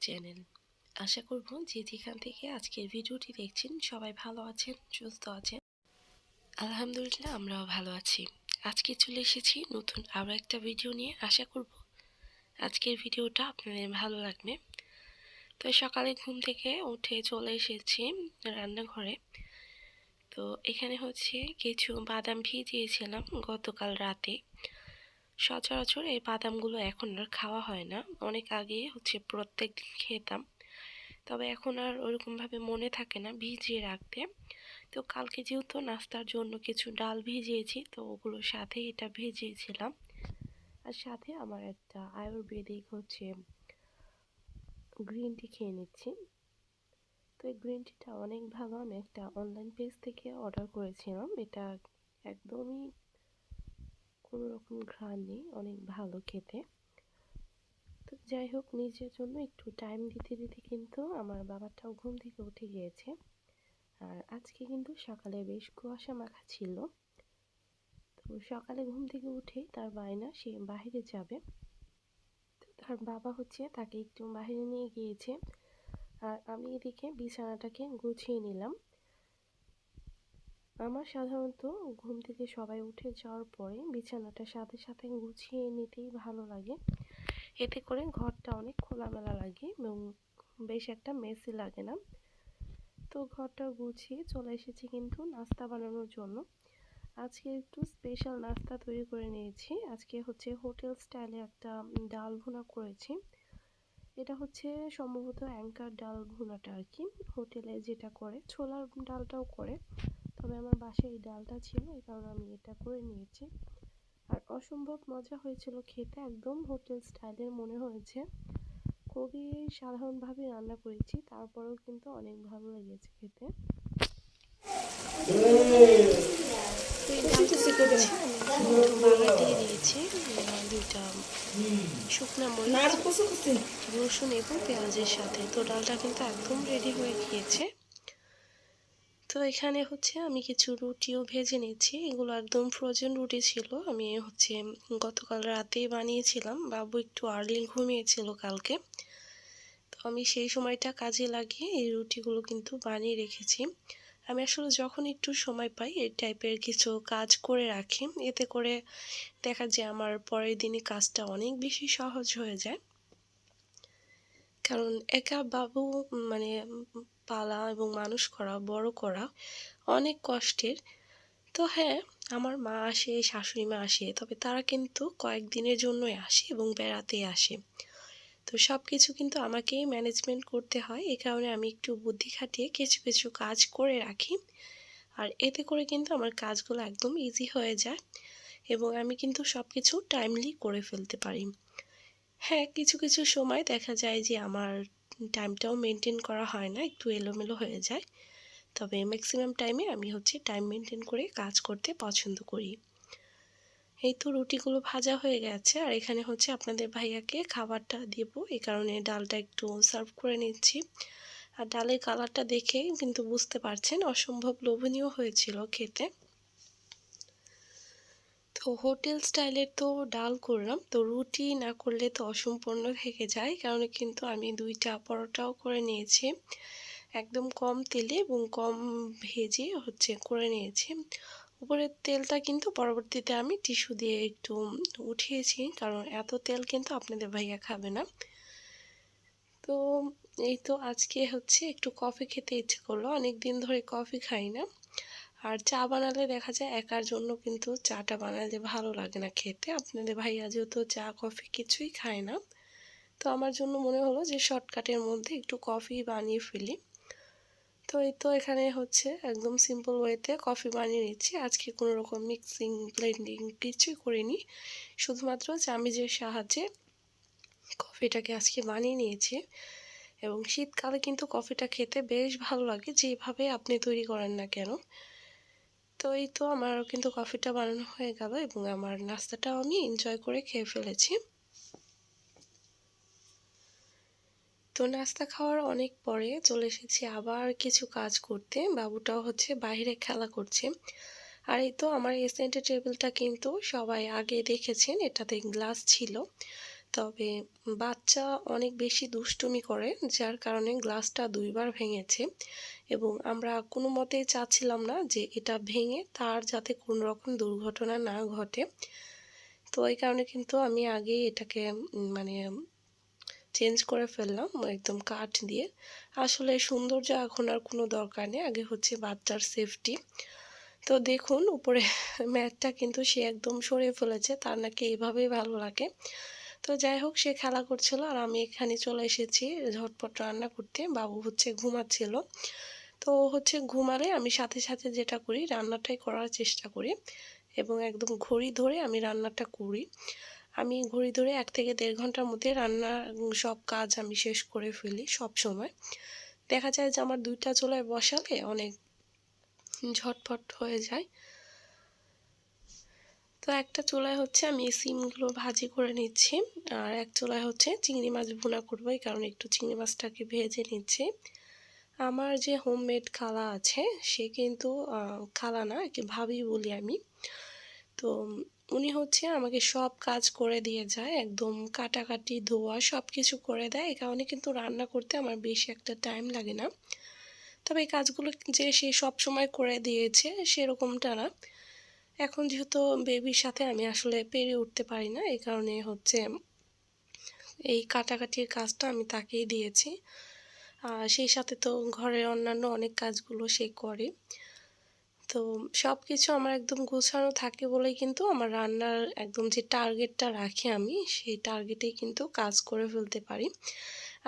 Channel. আশা করব যে যেখান থেকে আজকের ভিডিওটি দেখছেন, সবাই ভালো আছেন, সুস্থ আছেন। আলহামদুলিল্লাহ, আমরাও ভালো আছি। আজকে চলে এসেছি নতুন আরও একটা ভিডিও নিয়ে। আশা করব আজকের ভিডিওটা আপনাদের ভালো লাগবে। তো সকালে ঘুম থেকে উঠে চলে এসেছি রান্নাঘরে। তো এখানে হচ্ছে কিছু বাদাম ভিজিয়েছিলাম গতকাল রাতে। সচরাচর এই বাদামগুলো এখন আর খাওয়া হয় না। অনেক আগে হচ্ছে প্রত্যেক দিন খেতাম। তবে এখন আর ওরকমভাবে মনে থাকে না ভিজিয়ে রাখতে। তো কালকে যেহেতু নাস্তার জন্য কিছু ডাল ভিজিয়েছি, তো ওগুলোর সাথে এটা ভিজিয়েছিলাম। আর সাথে আমার একটা আয়ুর্বেদিক হচ্ছে গ্রিন টি খেয়ে নিচ্ছি। তো এই গ্রিন টিটা অনেক ভালো আমি একটা অনলাইন পেজ থেকে অর্ডার করেছিলাম। এটা একদমই কোনো রকম ঘ্রাণ নেই, অনেক ভালো খেতে। তো যাই হোক, নিজের জন্য একটু টাইম দিতে দিতে কিন্তু আমার বাবাটাও ঘুম থেকে উঠে গিয়েছে। আর আজকে কিন্তু সকালে বেশ কুয়াশা মাখা ছিল। তো সকালে ঘুম থেকে উঠেই তার বায়না, সে বাহিরে যাবে। তো তার বাবা হচ্ছে তাকে একটু বাহিরে নিয়ে গিয়েছে। আর আমি এদিকে বিছানাটাকে গুছিয়ে নিলাম। আমার সাধারণত ঘুম থেকে সবাই উঠে যাওয়ার পরে বিছানাটা সাথে সাথে গুছিয়ে নিতেই ভালো লাগে। এতে করে ঘরটা অনেক খোলামেলা লাগে এবং বেশ একটা মেসি লাগে না। তো ঘরটা গুছিয়ে চলে এসেছি কিন্তু নাস্তা বানানোর জন্য। আজকে একটু স্পেশাল নাস্তা তৈরি করে নিয়েছি। আজকে হচ্ছে হোটেল স্টাইলে একটা ডাল ভুনা করেছি। এটা হচ্ছে সম্ভবত অ্যাঙ্কার ডাল ভুনাটা আর কি। হোটেলে যেটা করে, ছোলার ডালটাও করে। তবে আমার বাসায় এই ডালটা ছিল এই কারণে আমি এটা করে নিয়েছি। আর অসম্ভব মজা হয়েছিল খেতে একদম হোটেল স্টাইলের মনে হয়েছে। খুবই সাধারণভাবে রান্না করেছি তারপরেও কিন্তু অনেক ভালো লেগেছে খেতে। দিয়ে দিয়েছি দুইটা শুকনা মরিচ রসুন এবং পেঁয়াজের সাথে। তো ডালটা কিন্তু একদম রেডি হয়ে গিয়েছে। তো এখানে হচ্ছে আমি কিছু রুটিও ভেজে নিয়েছি এগুলো একদম ফ্রোজেন রুটি ছিল। আমি হচ্ছে গতকাল রাতেই বানিয়েছিলাম। বাবু একটু আর্লি ঘুমিয়েছিল কালকে। তো আমি সেই সময়টা কাজে লাগিয়ে এই রুটিগুলো কিন্তু বানিয়ে রেখেছি। আমি আসলে যখন একটু সময় পাই এই টাইপের কিছু কাজ করে রাখি। এতে করে দেখা যায় আমার পরের দিনে কাজটা অনেক বেশি সহজ হয়ে যায়। কারণ একা বাবু মানে পালা এবং মানুষ করা, বড় করা অনেক কষ্টের। তো হ্যাঁ আমার মা আসে, শাশুড়ি মা আসে, তবে তারা কিন্তু কয়েকদিনের জন্যই আসে এবং বেড়াতে আসে। তো সব কিছু কিন্তু আমাকেই ম্যানেজমেন্ট করতে হয়, এ কারণে আমি একটু বুদ্ধি খাটিয়ে কিছু কিছু কাজ করে রাখি। আর এতে করে কিন্তু আমার কাজগুলো একদম ইজি হয়ে যায় এবং আমি কিন্তু সব কিছু টাইমলি করে ফেলতে পারি। হ্যাঁ কিছু কিছু সময় দেখা যায় যে আমার টাইমটাও মেনটেন করা হয় না, একটু এলোমেলো হয়ে যায়। তবে ম্যাক্সিমাম টাইমে আমি হচ্ছে টাইম মেনটেন করে কাজ করতে পছন্দ করি। এই তো রুটিগুলো ভাজা হয়ে গেছে। আর এখানে হচ্ছে আপনাদের ভাইয়াকে খাবারটা দেব। এই কারণে ডালটা একটু সার্ভ করে নিচ্ছি। আর ডালের কালারটা দেখে কিন্তু বুঝতে পারছেন, অসম্ভব লোভনীয় হয়েছিল খেতে। তো হোটেল স্টাইলের তো ডাল করলাম, তো রুটি না করলে তো অসম্পূর্ণ থেকে যায়। কারণ কিন্তু আমি দুইটা পরোটাও করে নিয়েছি, একদম কম তেলে এবং কম ভেজে হচ্ছে করে নিয়েছি। উপরের তেলটা কিন্তু পরবর্তীতে আমি টিস্যু দিয়ে একটু উঠিয়েছি, কারণ এত তেল কিন্তু আপনাদের ভাইয়া খাবে না। তো এই তো আজকে হচ্ছে একটু কফি খেতে ইচ্ছে করল অনেক দিন ধরে কফি খাই না। আর চা বানালে দেখা যায় একার জন্য কিন্তু চাটা বানালে ভালো লাগে না খেতে। আপনাদের ভাইয়া যেহেতু চা, কফি কিছুই খায় না, তো আমার জন্য মনে হলো যে শর্টকাটের মধ্যে একটু কফি বানিয়ে ফেলি। তো এই তো এখানে হচ্ছে একদম সিম্পল ওয়েতে কফি বানিয়ে নিচ্ছি। আজকে কোনো রকম মিক্সিং ব্লেন্ডিং কিছুই করিনি। শুধুমাত্র চামিজের সাহায্যে কফিটাকে আজকে বানিয়ে নিয়েছি এবং শীতকালে কিন্তু কফিটা খেতে বেশ ভালো লাগে। যেভাবে আপনি তৈরি করেন না কেন তো এই তো আমার কিন্তু কফিটা বানানো হয়ে গেল এবং আমার নাস্তাটাও আমি এনজয় করে খেয়ে ফেলেছি। তো নাস্তা খাওয়ার অনেক পরে চলে এসেছি আবার কিছু কাজ করতে। বাবুটাও হচ্ছে বাইরে খেলা করছে। আর এই তো আমার এই টেবিলটা কিন্তু সবাই আগে দেখেছেন, এটাতে গ্লাস ছিল। তবে বাচ্চা অনেক বেশি দুষ্টুমি করে, যার কারণে গ্লাসটা দুইবার ভেঙেছে এবং আমরা কোনো মতেই চাচ্ছিলাম না যে এটা ভেঙে তার যাতে কোনো রকম দুর্ঘটনা না ঘটে। তো এই কারণে কিন্তু আমি আগেই এটাকে মানে চেঞ্জ করে ফেললাম একদম কাঠ দিয়ে। আসলে সৌন্দর্য এখন আর কোনো দরকার নেই, আগে হচ্ছে বাচ্চার সেফটি তো দেখুন, উপরে ম্যাটটা কিন্তু সে একদম সরিয়ে ফেলেছে, তার নাকি এভাবেই ভালো লাগে। তো যাই হোক সে খেলা করছিল আর আমি এখানে চলে এসেছি ঝটপট রান্না করতে। বাবু হচ্ছে ঘুমাচ্ছিল। তো হচ্ছে ঘুমালে আমি সাথে সাথে যেটা করি, রান্নাটাই করার চেষ্টা করি এবং একদম ঘড়ি ধরে আমি রান্নাটা করি। আমি ঘড়ি ধরে এক থেকে দেড় ঘণ্টার মধ্যে রান্না সব কাজ আমি শেষ করে ফেলি সব সময়। দেখা যায় যে আমার দুইটা চুলায় বসালে অনেক ঝটফট হয়ে যায়। তো একটা চুলায় হচ্ছে আমি সিমগুলো ভাজি করে নিচ্ছি। আর এক চুলায় হচ্ছে চিংড়ি মাছ ভুনা করব, এই কারণে একটু চিংড়ি মাছটাকে ভেজে নিচ্ছি। আমার যে হোমমেড খালা আছে, সে কিন্তু খালা না, একে ভাবি বলি আমি। তো উনি হচ্ছে আমাকে সব কাজ করে দিয়ে যায়, একদম কাটাকাটি ধোয়া সব কিছু করে দেয়। এই কারণে কিন্তু রান্না করতে আমার বেশি একটা টাইম লাগে না। তবে এই কাজগুলো যে সে সব সময় করে দিয়েছে, সেরকমটা না। এখন যেহেতু বেবির সাথে আমি আসলে পেরে উঠতে পারি না, এই কারণে হচ্ছে এই কাটাকাটির কাজটা আমি তাকেই দিয়েছি। আর সেই সাথে তো ঘরের অন্যান্য অনেক কাজগুলো সে করে। তো সব কিছু আমার একদম গোছানো থাকে বলেই কিন্তু আমার রান্নার একদম যে টার্গেটটা রাখি আমি, সেই টার্গেটেই কিন্তু কাজ করে ফেলতে পারি।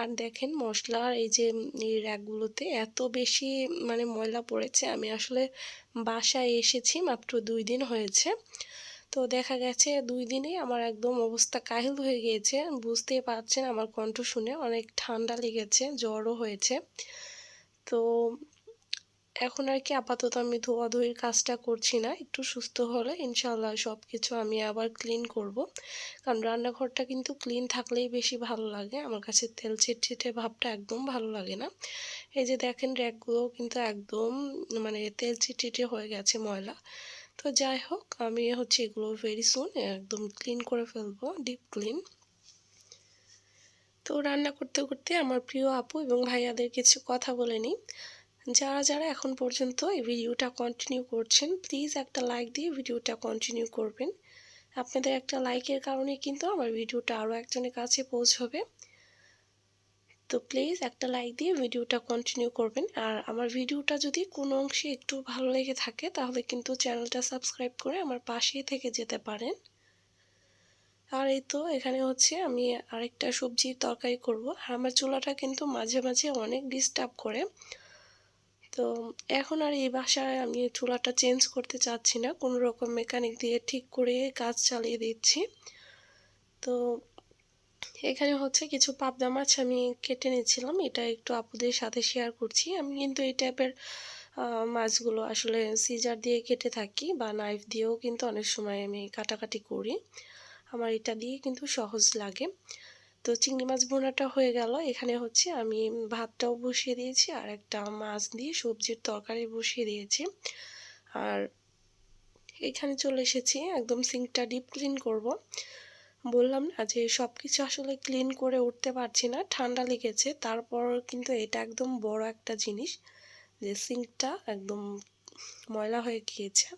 আর দেখেন মশলার এই যে এই র্যাকগুলোতে এত বেশি মানে ময়লা পড়েছে। আমি আসলে বাসায় এসেছি মাত্র দুই দিন হয়েছে। তো দেখা গেছে দুই দিনে আমার একদম অবস্থা কাহিল হয়ে গিয়েছে। বুঝতে পারছেন আমার কণ্ঠ শুনে অনেক ঠান্ডা লেগেছে, জ্বরও হয়েছে। তো এখন আর কি আপাতত আমি ধোয়াধুয়ির কাজটা করছি না, একটু সুস্থ হলে ইনশাল্লাহ সব কিছু আমি আবার ক্লিন করব। কারণ রান্নাঘরটা কিন্তু ক্লিন থাকলেই বেশি ভালো লাগে, আমার কাছে তেল ছিটছিটে ভাবটা একদম ভালো লাগে না। এই যে দেখেন র্যাকগুলো কিন্তু একদম মানে তেল ছিটছিটে হয়ে গেছে ময়লা। তো যাই হোক, আমি হচ্ছে এগুলো ভেরি সুন একদম ক্লিন করে ফেলব ডিপ ক্লিন তো রান্না করতে করতে আমার প্রিয় আপু এবং ভাইয়াদের কিছু কথা বলে নিই। যারা যারা এখন পর্যন্ত এই ভিডিওটা কন্টিনিউ করছেন প্লিজ একটা লাইক দিয়ে ভিডিওটা কন্টিনিউ করবেন। আপনাদের একটা লাইকের কারণে কিন্তু আমার ভিডিওটা আরও একজনের কাছে পৌঁছবে। তো প্লিজ একটা লাইক দিয়ে ভিডিওটা কন্টিনিউ করবেন। আর আমার ভিডিওটা যদি কোনো অংশে একটু ভালো লেগে থাকে, তাহলে কিন্তু চ্যানেলটা সাবস্ক্রাইব করে আমার পাশেই থেকে যেতে পারেন। আর এই তো এখানে হচ্ছে আমি আরেকটা সবজির তরকারি করব। আর আমার চুলাটা কিন্তু মাঝে মাঝে অনেক ডিস্টার্ব করে। তো এখন আর এই বাসায় আমি চুলাটা চেঞ্জ করতে চাচ্ছি না। কোনো রকম মেকানিক দিয়ে ঠিক করে কাজ চালিয়ে দিচ্ছি। তো এখানে হচ্ছে কিছু পাবদা মাছ আমি কেটে নিচ্ছিলাম এটা একটু আপুদের সাথে শেয়ার করছি। আমি কিন্তু এই টাইপের মাছগুলো আসলে সিজার দিয়ে কেটে থাকি বা নাইফ দিয়েও কিন্তু অনেক সময় আমি কাটাকাটি করি। আমার এটা দিয়ে কিন্তু সহজ লাগে। তো চিংড়ি মাছ বোনাটা হয়ে গেল। এখানে হচ্ছে আমি ভাতটাও বসিয়ে দিয়েছি আর একটা মাছ দিয়ে সবজির তরকারি বসিয়ে দিয়েছি। আর এখানে চলে এসেছি, একদম সিঙ্কটা ডিপ ক্লিন করব। বললাম না যে সব কিছু আসলে ক্লিন করে উঠতে পারছি না, ঠান্ডা লেগেছে। তারপর কিন্তু এটা একদম বড় একটা জিনিস যে সিঙ্কটা একদম ময়লা হয়ে গিয়েছে।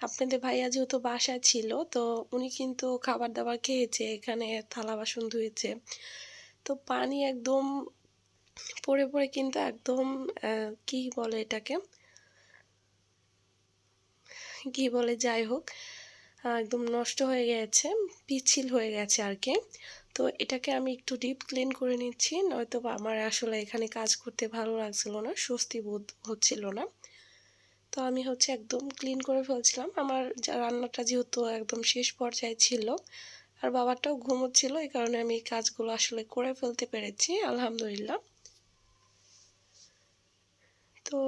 আপনাদের ভাইয়া যেহেতু বাসায় ছিল, তো উনি কিন্তু খাবার দাবার খেয়েছে, এখানে থালা বাসন ধুয়েছে। তো পানি একদম পরে পরে কিন্তু একদম কি বলে এটাকে? কি বলে, যাই হোক একদম নষ্ট হয়ে গেছে পিছিল হয়ে গেছে আর কি। তো এটাকে আমি একটু ডিপ ক্লিন করে নিচ্ছি নয়তো আমার আসলে এখানে কাজ করতে ভালো লাগছিল না, স্বস্তি বোধ হচ্ছিল না। তো আমি হচ্ছে একদম ক্লিন করে ফেলছিলাম। আমার রান্নাটা যেহেতু একদম শেষ পর্যায়ে ছিল, আর বাবাটাও ঘুমোচ্ছিল, এই কারণে আমি কাজগুলো আসলে করে ফেলতে পেরেছি, আলহামদুলিল্লাহ। তো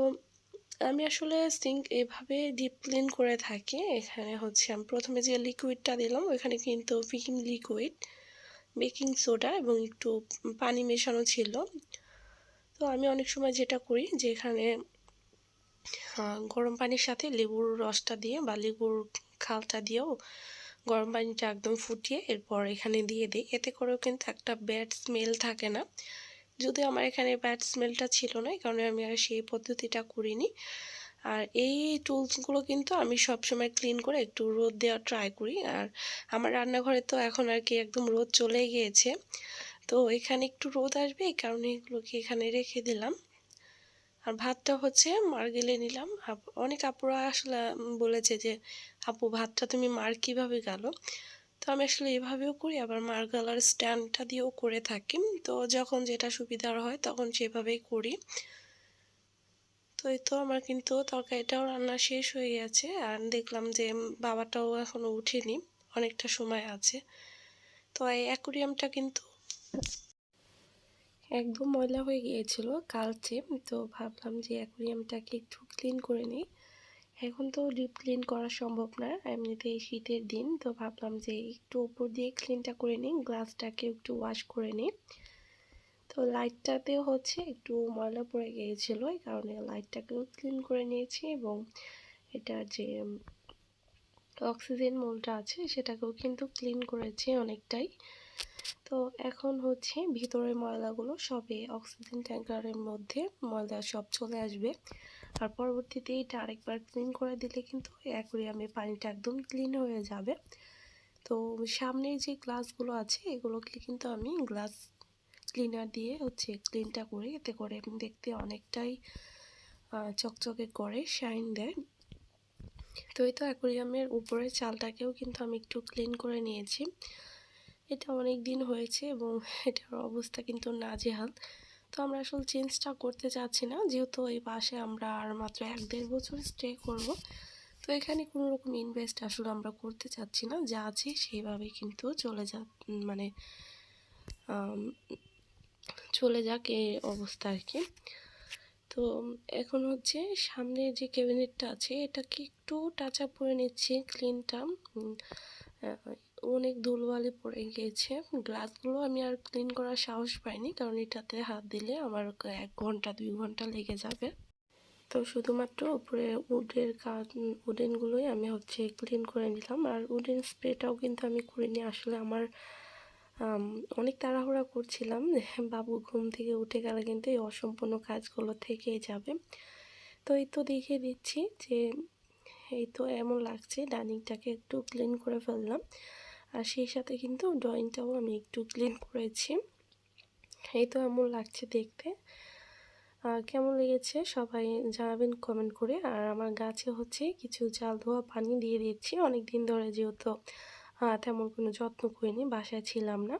আমি আসলে সিঙ্ক এভাবে ডিপ ক্লিন করে থাকি, এখানে হচ্ছে আমি প্রথমে যে লিকুইডটা দিলাম, ওইখানে কিন্তু ভিম লিকুইড বেকিং সোডা এবং একটু পানি মেশানো ছিল। তো আমি অনেক সময় যেটা করি যে এখানে গরম পানির সাথে লেবুর রসটা দিয়ে বা লেবুর খালটা দিয়েও গরম পানিটা একদম ফুটিয়ে এরপর এখানে দিয়ে দিই। এতে করেও কিন্তু একটা ব্যাড স্মেল থাকে না। যদি আমার এখানে ব্যাড স্মেলটা ছিল না, এই কারণে আমি আর সেই পদ্ধতিটা করিনি। আর এই টুলসগুলো কিন্তু আমি সবসময় ক্লিন করে একটু রোদ দেওয়ার ট্রাই করি। আর আমার রান্নাঘরে তো এখন আর কি একদম রোদ চলে গিয়েছে। তো এখানে একটু রোদ আসবে, এই কারণে এগুলোকে এখানে রেখে দিলাম। আর ভাতটা হচ্ছে মার গেলে নিলাম। অনেক আপুরা আসলে বলেছে যে, আপু, ভাতটা তুমি মার কীভাবে গেলো? তো আমি আসলে এভাবেও করি, আবার মার গালার স্ট্যান্ডটা দিয়েও করে থাকি। তো যখন যেটা সুবিধার হয়, তখন সেভাবেই করি। তো এই তো আমার কিন্তু তরকারিটাও রান্না শেষ হয়ে গেছে, আর দেখলাম যে বাবাটাও এখনও উঠেনি, অনেকটা সময় আছে। তো এই অ্যাকুরিয়ামটা কিন্তু একদম ময়লা হয়ে গিয়েছিল কালচে তো ভাবলাম যে অ্যাকুরিয়ামটাকে একটু ক্লিন করে নিই। এখন তো ডিপ ক্লিন করা সম্ভব না এমনিতে শীতের দিন, তো ভাবলাম যে একটু উপর দিয়ে ক্লিনটা করে নিই গ্লাসটাকে একটু ওয়াশ করে নিই। তো লাইটটাতে হচ্ছে একটু ময়লা পড়ে গিয়েছিল, এই কারণে লাইটটাকেও ক্লিন করে নিয়েছি এবং এটার যে অক্সিজেন মোলটা আছে, সেটাকেও কিন্তু ক্লিন করেছি অনেকটাই। তো এখন হচ্ছে ভিতরের ময়লাগুলো সবে অক্সিজেন ট্যাঙ্কারের মধ্যে ময়লা সব চলে আসবে। আর পরবর্তীতে এটা আরেকবার ক্লিন করে দিলে কিন্তু অ্যাকুরিয়ামে পানিটা একদম ক্লিন হয়ে যাবে। তো সামনে যে গ্লাসগুলো আছে, এগুলোকে কিন্তু আমি গ্লাস ক্লিনার দিয়ে হচ্ছে ক্লিনটা করি এতে করে দেখতে অনেকটাই চকচকে করে শাইন দেয়। তো এই তো অ্যাকোরিয়ামের উপরের চালটাকেও কিন্তু আমি একটু ক্লিন করে নিয়েছি। এটা অনেক দিন হয়েছে এবং এটার অবস্থা কিন্তু নাজেহাল। তো আমরা আসলে চেঞ্জটা করতে চাচ্ছি না। যেহেতু এই পাশে আমরা আর মাত্র এক দেড় বছর স্টে করব। তো এখানে কোনো রকম ইনভেস্ট আসলে আমরা করতে চাচ্ছি না। যা আছে সেইভাবে কিন্তু চলে যা মানে চলে যাক এই অবস্থা আর কি। তো এখন হচ্ছে সামনে যে ক্যাবিনেটটা আছে, এটাকে একটু টাচ আপ করে নিচ্ছি ক্লিনটা অনেক ধুলবালি পড়ে গিয়েছে গ্লাসগুলো আমি আর ক্লিন করার সাহস পাইনি, কারণ এটাতে হাত দিলে আমার এক ঘণ্টা, দুই ঘণ্টা লেগে যাবে। তো শুধুমাত্র উপরে উডের কাজ, উডেনগুলোই আমি হচ্ছে ক্লিন করে নিলাম। আর উডেন স্প্রেটাও কিন্তু আমি করিনি। আসলে আমার অনেক তাড়াহুড়া করছিলাম। বাবু ঘুম থেকে উঠে গেলে কিন্তু এই অসম্পূর্ণ কাজগুলো থেকেই যাবে। তো এই তো দেখিয়ে দিচ্ছি যে, এই তো এমন লাগছে। ডাইনিংটাকে একটু ক্লিন করে ফেললাম। আর সেই সাথে কিন্তু ড্রয়িংটাও আমি একটু ক্লিন করেছি। এই তো এমন লাগছে দেখতে। কেমন লেগেছে সবাই জানাবেন কমেন্ট করে। আর আমার গাছে হচ্ছে কিছু জাল ধোয়া পানি দিয়ে দিচ্ছি অনেক দিন ধরে যেহেতু তেমন কোনো যত্ন করিনি, বাসায় ছিলাম না।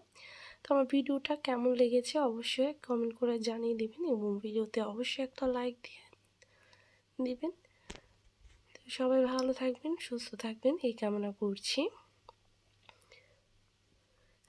তো আমার ভিডিওটা কেমন লেগেছে অবশ্যই কমেন্ট করে জানিয়ে দেবেন এবং ভিডিওতে অবশ্যই একটা লাইক দিয়ে দিবেন। সবাই ভালো থাকবেন, সুস্থ থাকবেন, এই কামনা করছি।